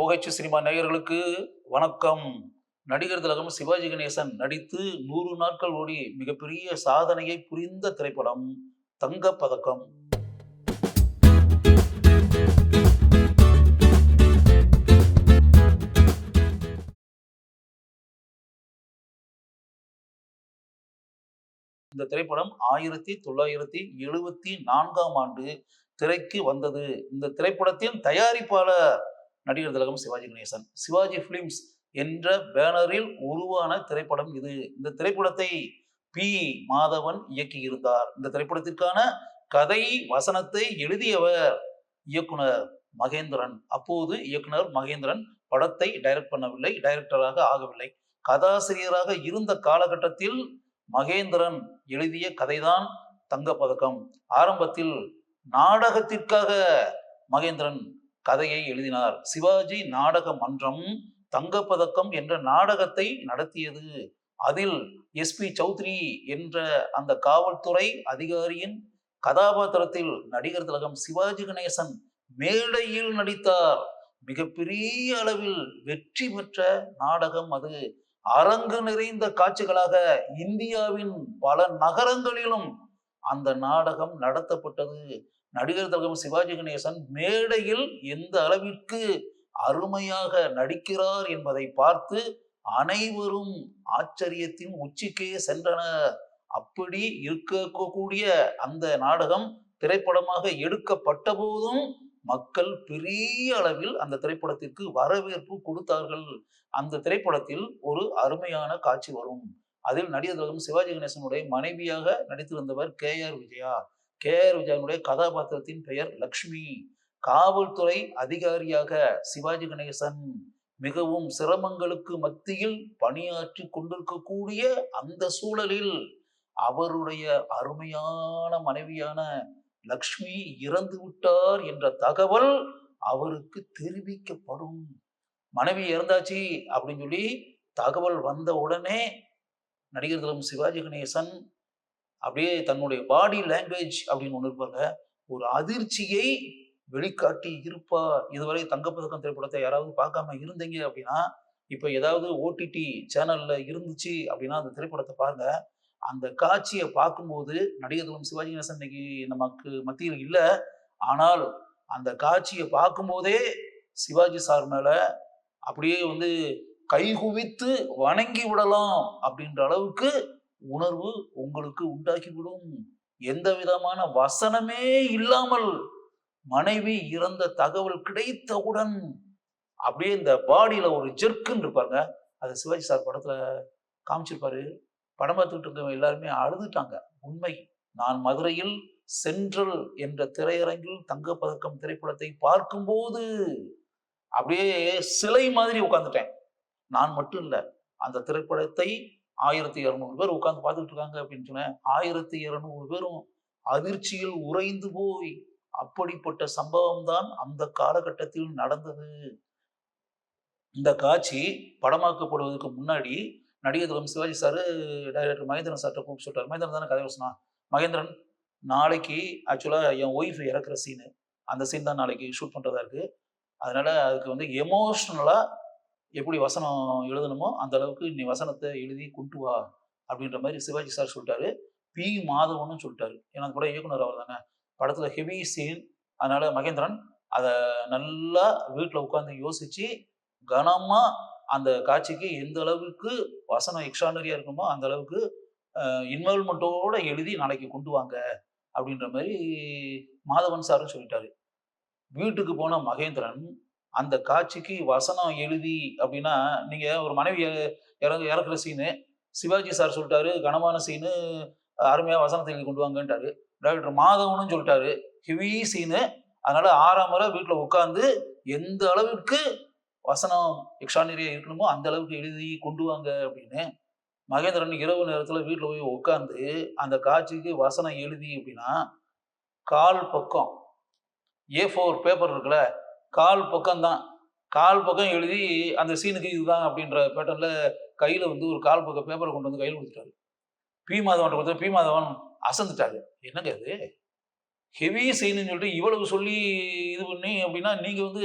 OH cinema நேயர்களுக்கு வணக்கம். நடிகர் திலகம் சிவாஜி கணேசன் நடித்து நூறு நாட்கள் ஓடி மிகப்பெரிய சாதனையை புரிந்த திரைப்படம் தங்க பதக்கம் இந்த திரைப்படம் ஆயிரத்தி தொள்ளாயிரத்தி எழுபத்தி நான்காம் ஆண்டு திரைக்கு வந்தது. இந்த திரைப்படத்தின் தயாரிப்பாளர் நடிகர் திலகம் சிவாஜி கணேசன். சிவாஜி ஃபிலிம்ஸ் என்ற பேனரில் உருவான திரைப்படம் இது. இந்த திரைப்படத்தை பி. மாதவன் இயக்கியிருந்தார். இந்த திரைப்படத்திற்கான கதை வசனத்தை எழுதியவர் இயக்குனர் மகேந்திரன். அப்போது இயக்குனர் மகேந்திரன் படத்தை டைரக்ட் பண்ணவில்லை டைரக்டராக ஆகவில்லை. கதாசிரியராக இருந்த காலகட்டத்தில் மகேந்திரன் எழுதிய கதைதான் தங்கப்பதக்கம். ஆரம்பத்தில் நாடகத்திற்காக மகேந்திரன் கதையை எழுதினார். சிவாஜி நாடக மன்றம் தங்கப்பதக்கம் என்ற நாடகத்தை நடத்தியது. அதில் எஸ்பி சௌத்ரி என்ற அந்த காவல்துறை அதிகாரியின் கதாபாத்திரத்தில் நடிகர் திலகம் சிவாஜி கணேசன் மேடையில் நடித்தார். மிகப்பெரிய அளவில் வெற்றி பெற்ற நாடகம் அது. அரங்கு நிறைந்த காட்சிகளாக இந்தியாவின் பல நகரங்களிலும் அந்த நாடகம் நடத்தப்பட்டது. நடிகர் தலகம் சிவாஜி கணேசன் மேடையில் எந்த அளவிற்கு அருமையாக நடிக்கிறார் என்பதை பார்த்து அனைவரும் ஆச்சரியத்தின் உச்சிக்கே சென்றனர் அப்படி இருக்கக்கூடிய அந்த நாடகம் திரைப்படமாக எடுக்கப்பட்ட போதும் மக்கள் பெரிய அளவில் அந்த திரைப்படத்திற்கு வரவேற்பு கொடுத்தார்கள். அந்த திரைப்படத்தில் ஒரு அருமையான காட்சி வரும். அதில் நடிகர் திலகம் சிவாஜி கணேசனுடைய மனைவியாக நடித்திருந்தவர் K R Vijaya. K R விஜயனுடைய கதாபாத்திரத்தின் பெயர் லக்ஷ்மி. காவல்துறை அதிகாரியாக சிவாஜி கணேசன் மிகவும் சிரமங்களுக்கு மத்தியில் பணியாற்றி கொண்டிருக்கக்கூடிய அந்த சூழலில் அவருடைய அருமையான மனைவியான லக்ஷ்மி இறந்து விட்டார் என்ற தகவல் அவருக்கு தெரிவிக்கப்படும். மனைவி இறந்தாச்சு அப்படின்னு சொல்லி தகவல் வந்த உடனே நடிகர்களும் சிவாஜி கணேசன் அப்படியே தன்னுடைய பாடி லாங்குவேஜ் அப்படின்னு ஒன்று இருப்பாங்க ஒரு அதிர்ச்சியை வெளிக்காட்டி இருப்பார். இதுவரை தங்கப்பதக்கம் திரைப்படத்தை யாராவது பார்க்காம இருந்தீங்க அப்படின்னா இப்போ ஏதாவது ஓடிடி சேனல்ல இருந்துச்சு அப்படின்னா அந்த திரைப்படத்தை பாருங்க. அந்த காட்சியை பார்க்கும்போது நடிகர் சிவாஜி கணேசன் இன்னைக்கு நமக்கு மத்தியில் இல்லை. ஆனால் அந்த காட்சியை பார்க்கும்போதே சிவாஜி சார் மேல அப்படியே வந்து கைகுவித்து வணங்கி விடலாம் அப்படின்ற அளவுக்கு உணர்வு உங்களுக்கு உண்டாக்கிவிடும் எந்த விதமான வசனமே இல்லாமல் மனைவி இறந்த தகவல் கிடைத்தவுடன் அப்படியே இந்த பாடியில ஒரு ஜெர்க்குன்னு இருப்பாங்க அது சிவாஜி சார் படத்துல காமிச்சிருப்பாரு. படம் பார்த்துக்கிட்டு இருக்கவங்க எல்லாருமே அழுதுட்டாங்க. உண்மை நான் மதுரையில் சென்ட்ரல் என்ற திரையரங்கில் தங்கப்பதக்கம் திரைப்படத்தை பார்க்கும்போது அப்படியே சிலை மாதிரி உட்காந்துட்டேன் நான் மட்டும் இல்லை அந்த திரைப்படத்தை ஆயிரத்தி இரநூறு பேர் உட்காந்து பார்த்துட்டு இருக்காங்க அப்படின்னு சொன்னேன். ஆயிரத்தி இரநூறு பேரும் அதிர்ச்சியில் உறைந்து போய் அப்படிப்பட்ட சம்பவம் தான் அந்த காலகட்டத்தில் நடந்தது. இந்த காட்சி படமாக்கப்படுவதற்கு முன்னாடி நடிகர் திலம் சிவாஜி சார் டைரக்டர் மகேந்திரன் சார்ட்ட கூப்பிட்டு சொல்லிட்டார். மகேந்திரன் தானே கதை வசனா மகேந்திரன் நாளைக்கு ஆக்சுவலாக என் ஒய்ஃப் இறக்குற சீனு அந்த சீன் தான் நாளைக்கு ஷூட் பண்ணுறதா இருக்குது அதனால் அதுக்கு வந்து எமோஷ்னலாக எப்படி வசனம் எழுதணுமோ அந்த அளவுக்கு நீ வசனத்தை எழுதி கொண்டு வா அப்படின்ற மாதிரி சிவாஜி சார் சொல்லிட்டாரு. பி. மாதவனும் சொல்லிட்டாரு. ஏன்னா கூட இயக்குனர் அவர் தானே. படத்தில் ஹெவி சீன் அதனால மகேந்திரன் அதை நல்லா வீட்டில் உட்காந்து யோசிச்சு கனமாக அந்த காட்சிக்கு எந்த அளவுக்கு வசனம் எக்ஸ்ட்ரானரியாக இருக்குமோ அந்த அளவுக்கு இன்வால்மெண்ட்டோட எழுதி நாளைக்கு கொண்டு வாங்க அப்படின்ற மாதிரி மாதவன் சாரும் சொல்லிட்டாரு. வீட்டுக்கு போன மகேந்திரன் அந்த காட்சிக்கு வசனம் எழுதி அப்படின்னா நீங்க ஒரு மனைவி இறங்க இறக்குற சீனு சிவாஜி சார் சொல்லிட்டாரு கனமான சீனு அருமையா வசனத்தை எழுதி கொண்டு வாங்கன்ட்டாரு. டாக்டர் மாதவனும் சொல்லிட்டாரு ஹெவி சீனு அதனால ஆறாம் முறை வீட்டில் உட்காந்து எந்த அளவுக்கு வசனம் எக்ஸ்ட்ரானரியா இருக்கணுமோ அந்த அளவுக்கு எழுதி கொண்டு வாங்க அப்படின்னு. மகேந்திரன் இரவு நேரத்தில் வீட்டில் போய் உட்காந்து அந்த காட்சிக்கு வசனம் எழுதி அப்படின்னா கால் பக்கம் ஏ ஃபோர் பேப்பர் இருக்குல்ல கால் பக்கம்தான். கால் பக்கம் எழுதி அந்த சீனுக்கு இதுதான் அப்படின்ற பேட்டர்ல கையில வந்து ஒரு கால் பக்கம் பேப்பரை கொண்டு வந்து கையில் கொடுத்துட்டாரு. பி மாதவன் கொடுத்தா பி மாதவன் அசந்துட்டாரு. என்னங்க அது ஹெவி சீனுன்னு சொல்லிட்டு இவ்வளவு சொல்லி இது பண்ணி அப்படின்னா நீங்க வந்து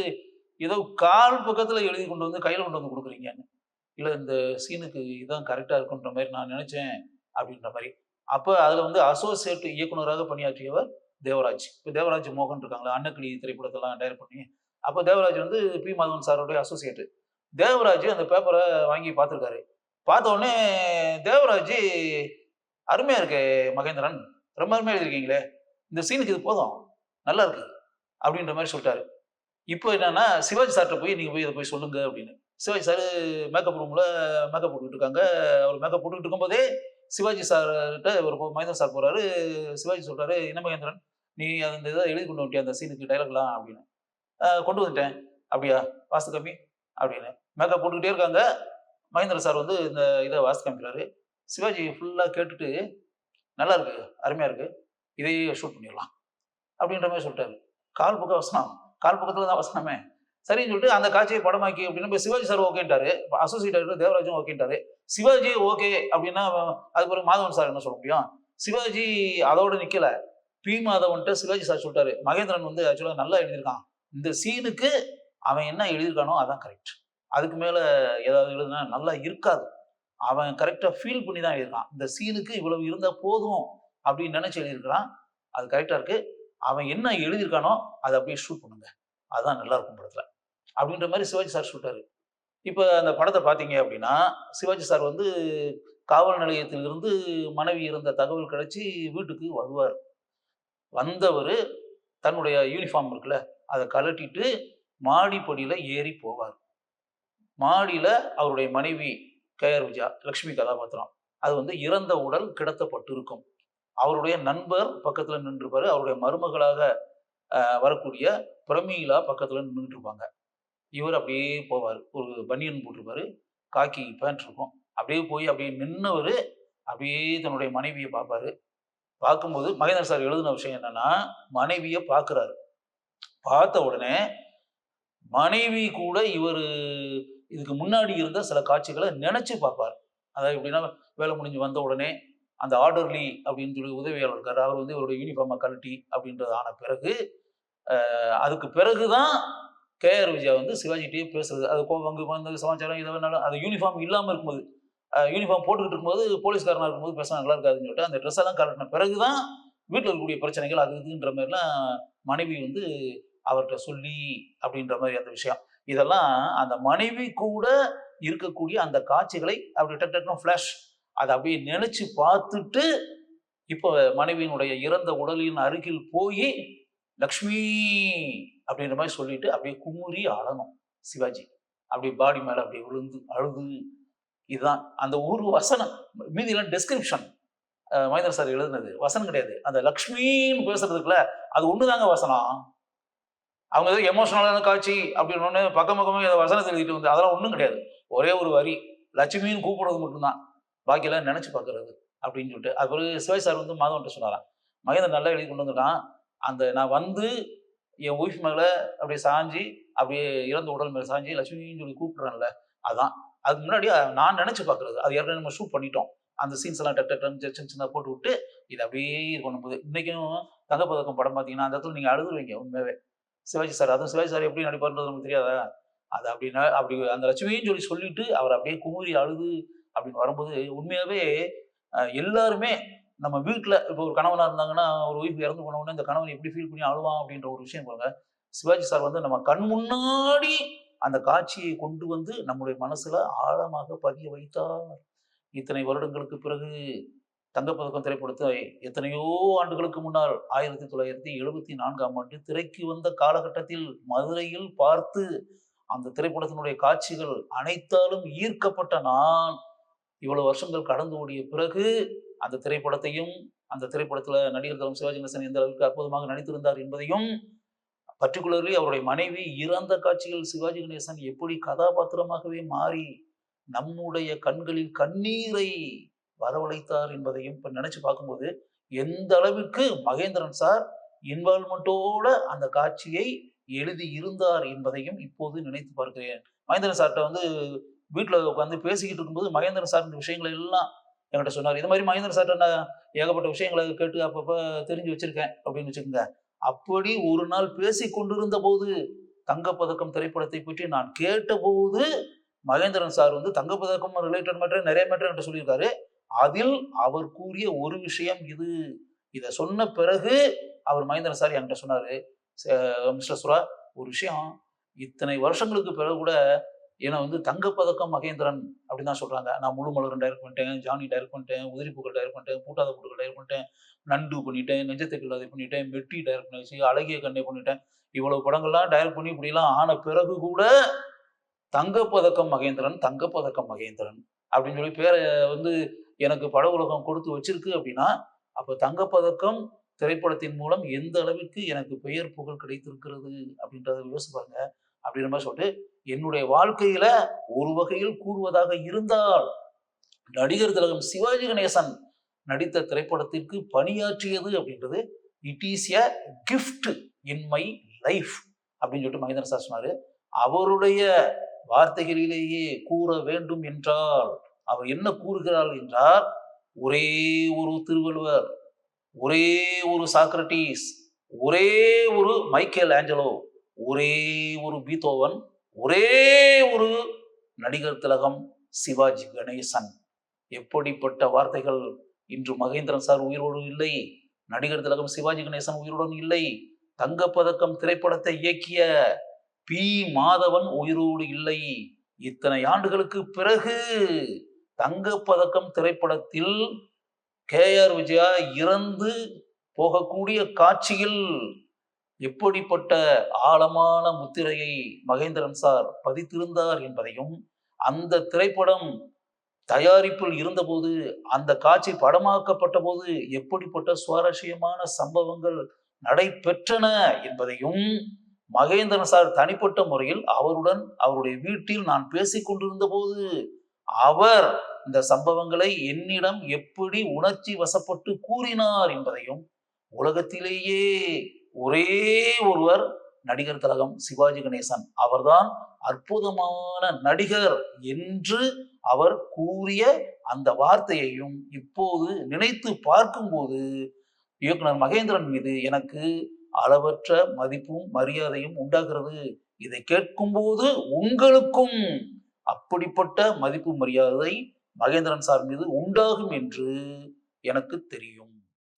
ஏதோ கால் பக்கத்துல எழுதி கொண்டு வந்து கையில கொண்டு வந்து கொடுக்குறீங்கன்னு. இல்லை இந்த சீனுக்கு இதான் கரெக்டாக இருக்குன்ற மாதிரி நான் நினச்சேன் அப்படின்ற மாதிரி. அப்போ அதில் வந்து அசோசியேட் இயக்குனராக பணியாற்றியவர் தேவராஜ். இப்போ தேவராஜ் மோகன் இருக்காங்களா அன்னக்கிளி திரைப்படத்தெல்லாம் டைரக்ட் பண்ணி அப்போ தேவராஜ் வந்து பி. மாதவன் சாருடைய அசோசியேட் தேவராஜ் அந்த பேப்பரை வாங்கி பார்த்துருக்காரு. பார்த்த உடனே தேவராஜ் அருமையாக இருக்கு மகேந்திரன். ரொம்ப அருமையாக எழுதிருக்கீங்களே இந்த சீனுக்கு இது போதும். நல்லா இருக்கு. அப்படின்ற மாதிரி சொல்லிட்டாரு. இப்போ என்னன்னா சிவாஜி சார்கிட்ட போய் நீங்கள் போய் இதை போய் சொல்லுங்க அப்படின்னு. சிவாஜி சார் மேக்கப் ரூமில் மேக்கப் போட்டுக்கிட்டு இருக்காங்க. அவர் மேக்கப் போட்டுக்கிட்டு இருக்கும்போதே சிவாஜி சார்கிட்ட ஒரு மகேந்திரன் சார் போகிறாரு சிவாஜி சொல்கிறாரு என்ன மகேந்திரன்? நீ அந்த இதை எழுதி கொண்டு வந்துட்டியா அந்த சீனுக்கு டைலாக்லாம் அப்படின்னு. கொண்டு வந்துட்டேன். அப்படியா? வாஸ்து கம்மி அப்படின்னு. மேக்கப் போட்டுக்கிட்டே இருக்காங்க. மகேந்திர சார் வந்து இந்த இதை வாஸ்து காமிக்கிறாரு. சிவாஜி ஃபுல்லாக கேட்டுட்டு நல்லா இருக்கு அருமையா இருக்கு. இதையே ஷூட் பண்ணிடலாம். அப்படின்ற மாதிரி சொல்லிட்டாரு. கால் பக்கம் வசனம் கால் பக்கத்துல தான் வசனமே சரின்னு சொல்லிட்டு அந்த காட்சியை படமாக்கி அப்படின்னு போய் சிவாஜி சார் ஓகேன்ட்டாரு. அசோசியேட் தேவராஜும் ஓகேன்ட்டாரு. சிவாஜி ஓகே அப்படின்னா அதுக்கு பிறகு மாதவன் சார் என்ன சொல்ல முடியும்? சிவாஜி அதோட நிக்கல. பி மாதவன்ட்ட சிவாஜி சார் சொல்லிட்டாரு. மகேந்திரன் வந்து ஆக்சுவலாக நல்லா எழுதியிருக்கான். இந்த சீனுக்கு அவன் என்ன எழுதியிருக்கானோ அதான் கரெக்ட் அதுக்கு மேலே ஏதாவது எழுதுனா நல்லா இருக்காது. அவன் கரெக்டாக ஃபீல் பண்ணி தான் எழுதியிருக்கான். இந்த சீனுக்கு இவ்வளவு இருந்தால் போதும் அப்படின்னு நினச்சி எழுதியிருக்கிறான். அது கரெக்டாக இருக்குது அவன் என்ன எழுதியிருக்கானோ அதை அப்படியே ஷூட் பண்ணுங்க. அதுதான் நல்லா இருக்கும் படத்தில். அப்படின்ற மாதிரி சிவாஜி சார் சொல்லிட்டாரு. இப்போ அந்த படத்தை பார்த்தீங்க அப்படின்னா சிவாஜி சார் வந்து காவல் நிலையத்திலிருந்து மனைவி இருந்த தகவல் கிடைச்சி வீட்டுக்கு வருவார். வந்தவர் தன்னுடைய யூனிஃபார்ம் இருக்குல்ல அதை கலட்டிட்டு மாடிப்படியில் ஏறி போவார். மாடியில் அவருடைய மனைவி கேஆர் விஜயா லக்ஷ்மி கதாபாத்திரம். அது வந்து இறந்த உடல் கிடத்தப்பட்டிருக்கும். அவருடைய நண்பர் பக்கத்தில் நின்றுப்பார். அவருடைய மருமகளாக வரக்கூடிய பிரமீலா பக்கத்தில் நின்றுருப்பாங்க இவர் அப்படியே போவார். ஒரு பனியன் போட்டிருப்பாரு. காக்கி பேண்ட் இருக்கும். அப்படியே போய் அப்படியே நின்னவர் அப்படியே தன்னுடைய மனைவியை பார்ப்பாரு. பார்க்கும்போது மகேந்திர சார் எழுதின விஷயம் என்னன்னா மனைவியை பார்க்குறாரு. பார்த்த உடனே மனைவி கூட இவர் இதுக்கு முன்னாடி இருந்த சில காட்சிகளை நினைச்சு பார்ப்பார். அதாவது எப்படின்னா வேலை முடிஞ்சு வந்த உடனே அந்த ஆர்டர்லி அப்படின்னு சொல்லி உதவியாளர் இருக்கார். அவர் வந்து இவருடைய யூனிஃபார்மை கழட்டி அப்படின்றது ஆன பிறகு அஹ், அதுக்கு பிறகுதான் கேஆர் விஜயா வந்து சிவாஜிட்டே பேசுறது. அது கோ- வந்து சமாச்சாரம் இதை வேணாலும் அது யூனிஃபார்ம் இல்லாமல் இருக்கும்போது யூனிஃபார்ம் போட்டுக்கிட்டு இருக்கும்போது போலீஸ்காரனாக இருக்கும்போது பேசினா நல்லா இருக்காதுன்னு சொல்லிட்டு அந்த ட்ரெஸ் எல்லாம் கலட்டின பிறகுதான் வீட்டில் இருக்கக்கூடிய பிரச்சனைகள் அது இதுன்ற மாதிரிலாம் மனைவி வந்து அவர்கிட்ட சொல்லி அப்படின்ற மாதிரி அந்த விஷயம். இதெல்லாம் அந்த மனைவி கூட இருக்கக்கூடிய அந்த காட்சிகளை அப்படி டக் டக்குனு ஃப்ளாஷ் அதை அப்படியே நினைச்சு பார்த்துட்டு இப்போ மனைவியினுடைய இறந்த உடலின் அருகில் போய் லக்ஷ்மி அப்படின்ற மாதிரி சொல்லிட்டு அப்படியே குமுறி அழணும் சிவாஜி. அப்படியே பாடி மேலே அப்படியே விழுந்து அழுது இதுதான் அந்த ஒரு வசனம். மீதியெல்லாம் டெஸ்கிரிப்ஷன் மகேந்திர சார் எழுதுனது. வசனம் கிடையாது. அந்த லக்ஷ்மின்னு பேசுறதுக்குள்ள அது ஒண்ணுதாங்க வசனம். அவங்க ஏதோ எமோஷனலான காட்சி அப்படின்னு ஒன்று பக்கம் பக்கமாக ஏதோ வசனத்தை எழுதிட்டு வந்து அதெல்லாம் ஒன்றும் கிடையாது. ஒரே ஒரு வரி லட்சுமின்னு கூப்பிடுறது மட்டும்தான். பாக்கியெல்லாம் நினச்சி பார்க்கறது அப்படின்னு சொல்லிட்டு அது பிறகு சிவாய் சார் வந்து மாதவன்ட்ட சொன்னாராம். மகேந்திரன் நல்லா எழுதி கொண்டு வந்துட்டான். அந்த நான் வந்து என் ஒய்ஃப் மேலே அப்படியே சாஞ்சி அப்படியே இறந்த உடல் மேலே சாஞ்சி லட்சுமின்னு சொல்லி கூப்பிடுறேன்ல அதான். அதுக்கு முன்னாடி நான் நினைச்சு பார்க்கறது. அது ஏற்கனவே நம்ம ஷூட் பண்ணிட்டோம். அந்த சீன்ஸ் எல்லாம் டக் டக் சின்ன சின்ன போட்டு விட்டு இது அப்படியே இது பண்ணும்போது இன்னைக்கும் தங்கப்பதக்கம் படம் பார்த்தீங்கன்னா அந்த இடத்துல நீங்கள் அழுதுருவீங்க உண்மையாவே. சிவாஜி சார் அதுவும் சிவாஜி சார் எப்படி நடிப்பாருன்றது நமக்கு தெரியாதா? அது அப்படின்னா அப்படி அந்த லட்சுமின்னு சொல்லி சொல்லிட்டு அவர் அப்படியே குமுறி அழுது அப்படின்னு வரும்போது உண்மையாகவே எல்லாருமே நம்ம வீட்டில் இப்போ ஒரு கணவனாக இருந்தாங்கன்னா ஒரு ஒய்ஃப் இறந்து போனவுடனே இந்த கணவன் எப்படி ஃபீல் பண்ணி அழுவான் அப்படின்ற ஒரு விஷயம் பாருங்க. சிவாஜி சார் வந்து நம்ம கண் முன்னாடி அந்த காட்சியை கொண்டு வந்து நம்முடைய மனசுல ஆழமாக பதிய வைத்தார். இத்தனை வருடங்களுக்கு பிறகு தங்கப்பதக்கம் திரைப்படத்தை எத்தனையோ ஆண்டுகளுக்கு முன்னால் ஆயிரத்தி தொள்ளாயிரத்தி எழுபத்தி நான்காம் ஆண்டு திரைக்கு வந்த காலகட்டத்தில் மதுரையில் பார்த்து அந்த திரைப்படத்தினுடைய காட்சிகள் அனைத்தாலும் ஈர்க்கப்பட்ட நான். இவ்வளவு வருஷங்கள் கடந்து ஓடிய பிறகு அந்த திரைப்படத்தையும் அந்த திரைப்படத்துல நடிகர் தலம் சிவாஜி கணேசன் எந்த அளவுக்கு அற்புதமாக நடித்திருந்தார் என்பதையும் பர்டிகுலர்லி அவருடைய மனைவி இறந்த காட்சிகள் சிவாஜி கணேசன் எப்படி கதாபாத்திரமாகவே மாறி நம்முடைய கண்களில் கண்ணீரை வரவழைத்தார் என்பதையும் இப்போ நினைச்சு பார்க்கும்போது எந்த அளவிற்கு மகேந்திரன் சார் இன்வால்மெண்ட்டோட அந்த காட்சியை எழுதி இருந்தார் என்பதையும் இப்போது நினைத்து பார்க்கிறேன். மகேந்திரன் சார்கிட்ட வந்து வீட்டில் உட்காந்து பேசிக்கிட்டு இருக்கும்போது மகேந்திரன் சார் இந்த விஷயங்களை எல்லாம் என்கிட்ட சொன்னார். இது மாதிரி மகேந்திரன் சார்கிட்ட நான் ஏகப்பட்ட விஷயங்களை கேட்டு அப்பப்போ தெரிஞ்சு வச்சிருக்கேன் அப்படின்னு வச்சுக்கோங்க. அப்படி ஒரு நாள் பேசி கொண்டிருந்த போது தங்கப்பதக்கம் திரைப்படத்தை பற்றி நான் கேட்டபோது மகேந்திரன் சார் வந்து தங்கப்பதக்கம் ரிலேட்டட் மேட்டர் நிறைய மேட்டர் என்று சொல்லியிருக்காரு. அதில் அவர் கூறிய ஒரு விஷயம் இது. இதை சொன்ன பிறகு அவர் மகேந்திரன் சார் என்கிட்ட சொன்னாரு "ச- மிஸ்டர் சுரா ஒரு விஷயம் இத்தனை வருஷங்களுக்கு பிறகு கூட ஏன்னா வந்து தங்கப்பதக்கம் மகேந்திரன் அப்படின்னு தான் சொல்றாங்க. நான் முழு மலரும் டைரக்ட் பண்ணிட்டேன் ஜானி டைரக்ட் பண்ணிட்டேன் உதிரி பூக்கள் டைரக்ட் பண்ணிட்டேன் பூட்டாத பூக்கள் டைரக்ட் பண்ணிட்டேன் நண்டு பண்ணிட்டேன் நெஞ்சத்தை அதை பண்ணிட்டேன் மெட்டி டைரக்ட் பண்ணிச்சு அழகிய கண்ணை பண்ணிட்டேன். இவ்வளவு படங்கள்லாம் டைரக்ட் பண்ணி இப்படிலாம் ஆன பிறகு கூட தங்கப்பதக்கம் மகேந்திரன் தங்கப்பதக்கம் மகேந்திரன் அப்படின்னு சொல்லி பேரை வந்து எனக்கு பட உலகம் கொடுத்து வச்சிருக்கு அப்படின்னா அப்போ தங்கப்பதக்கம் திரைப்படத்தின் மூலம் எந்த அளவிற்கு எனக்கு பெயர் புகழ் கிடைத்திருக்கிறது அப்படின்றத யோசிச்சு பாருங்க. அப்படின்ற மாதிரி சொல்லிட்டு என்னுடைய வாழ்க்கையில ஒரு வகையில் கூறுவதாக இருந்தால் நடிகர் திலகம் சிவாஜி கணேசன் நடித்த திரைப்படத்திற்கு பணியாற்றியது அப்படின்றது it is a gift in my life அப்படின்னு சொல்லிட்டு மகேந்திரன் சார் சொன்னாரு. அவருடைய வார்த்தைகளிலேயே கூற வேண்டும் என்றால் அவர் என்ன கூறுகிறார் என்றால் ஒரே ஒரு திருவள்ளுவர் ஒரே ஒரு சாக்ரட்டிஸ் ஒரே ஒரு மைக்கேல் ஆஞ்சலோ ஒரே ஒரு பீத்தோவன் ஒரே ஒரு நடிகர் திலகம் சிவாஜி கணேசன். எப்படிப்பட்ட வார்த்தைகள்? இன்று மகேந்திரன் சார் உயிரோடு இல்லை நடிகர் திலகம் சிவாஜி கணேசன் உயிருடன் இல்லை. தங்கப்பதக்கம் திரைப்படத்தை இயக்கிய பி. மாதவன் உயிரோடு இல்லை. இத்தனை ஆண்டுகளுக்கு பிறகு தங்கப்பதக்கம் திரைப்படத்தில் கே. ஆர். விஜயா இறந்து போகக்கூடிய காட்சியில் எப்படிப்பட்ட ஆழமான முத்திரையை மகேந்திரன் சார் பதித்திருந்தார் என்பதையும் அந்த திரைப்படம் தயாரிப்பில் இருந்தபோது அந்த காட்சி படமாக்கப்பட்ட போது எப்படிப்பட்ட சுவாரஸ்யமான சம்பவங்கள் நடைபெற்றன என்பதையும் மகேந்திரன் சார் தனிப்பட்ட முறையில் அவருடன் அவருடைய வீட்டில் நான் பேசிக் கொண்டிருந்த போது அவர் இந்த சம்பவங்களை என்னிடம் எப்படி உணர்ச்சி வசப்பட்டு கூறினார் என்பதையும் உலகத்திலேயே ஒரே ஒருவர் நடிகர் கழகம் சிவாஜி கணேசன். அவர்தான் அற்புதமான நடிகர் என்று அவர் கூறிய அந்த வார்த்தையையும் இப்போது நினைத்து பார்க்கும்போது இயக்குனர் மகேந்திரன் மீது எனக்கு அளவற்ற மதிப்பும் மரியாதையும் உண்டாகிறது. இதை கேட்கும்போது உங்களுக்கும் அப்படிப்பட்ட மதிப்பு மரியாதை மகேந்திரன் சார் மீது உண்டாகும் என்று எனக்கு தெரியும்.